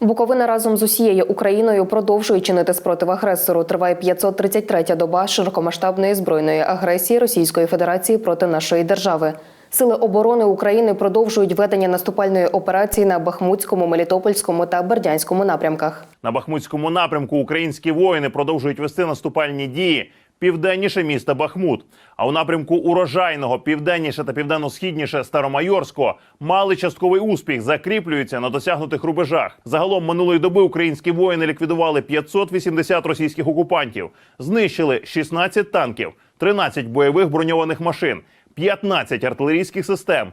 Буковина разом з усією Україною продовжує чинити спротив агресору. Триває 533-я доба широкомасштабної збройної агресії Російської Федерації проти нашої держави. Сили оборони України продовжують ведення наступальної операції на Бахмутському, Мелітопольському та Бердянському напрямках. На Бахмутському напрямку українські воїни продовжують вести наступальні дії південніше міста Бахмут. А у напрямку урожайного, південніше та південно-східніше Старомайорського мали частковий успіх, закріплюються на досягнутих рубежах. Загалом минулої доби українські воїни ліквідували 580 російських окупантів, знищили 16 танків, 13 бойових броньованих машин. 15 артилерійських систем,